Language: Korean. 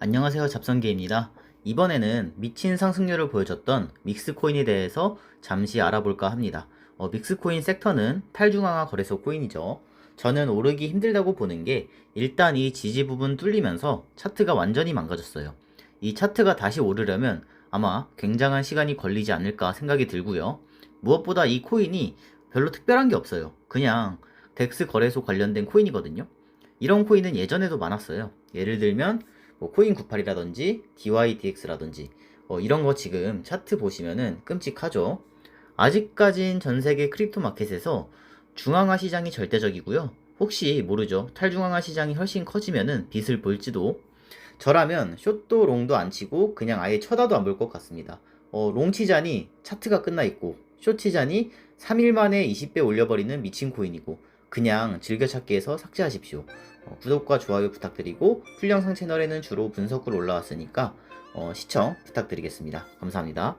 안녕하세요 잡성기입니다. 이번에는 미친 상승률을 보여줬던 믹스코인에 대해서 잠시 알아볼까 합니다. 어, 믹스코인 섹터는 탈중앙화 거래소 코인이죠. 저는 오르기 힘들다고 보는 게 일단 이 지지 부분 뚫리면서 차트가 완전히 망가졌어요. 이 차트가 다시 오르려면 아마 굉장한 시간이 걸리지 않을까 생각이 들고요. 무엇보다 이 코인이 별로 특별한 게 없어요. 그냥 덱스 거래소 관련된 코인이거든요. 이런 코인은 예전에도 많았어요. 예를 들면 뭐 코인 98이라든지 DYDX라든지 어, 이런 거 지금 차트 보시면은 끔찍하죠. 아직까진 전 세계 크립토 마켓에서 중앙화 시장이 절대적이고요. 혹시 모르죠. 탈중앙화 시장이 훨씬 커지면은 빛을 볼지도. 저라면 숏도 롱도 안 치고 그냥 아예 쳐다도 안 볼 것 같습니다. 어, 롱 치자니 차트가 끝나 있고 숏 치자니 3일 만에 20배 올려버리는 미친 코인이고 그냥 즐겨찾기에서 삭제하십시오. 어, 구독과 좋아요 부탁드리고 풀영상 채널에는 주로 분석글 올라왔으니까 어, 시청 부탁드리겠습니다. 감사합니다.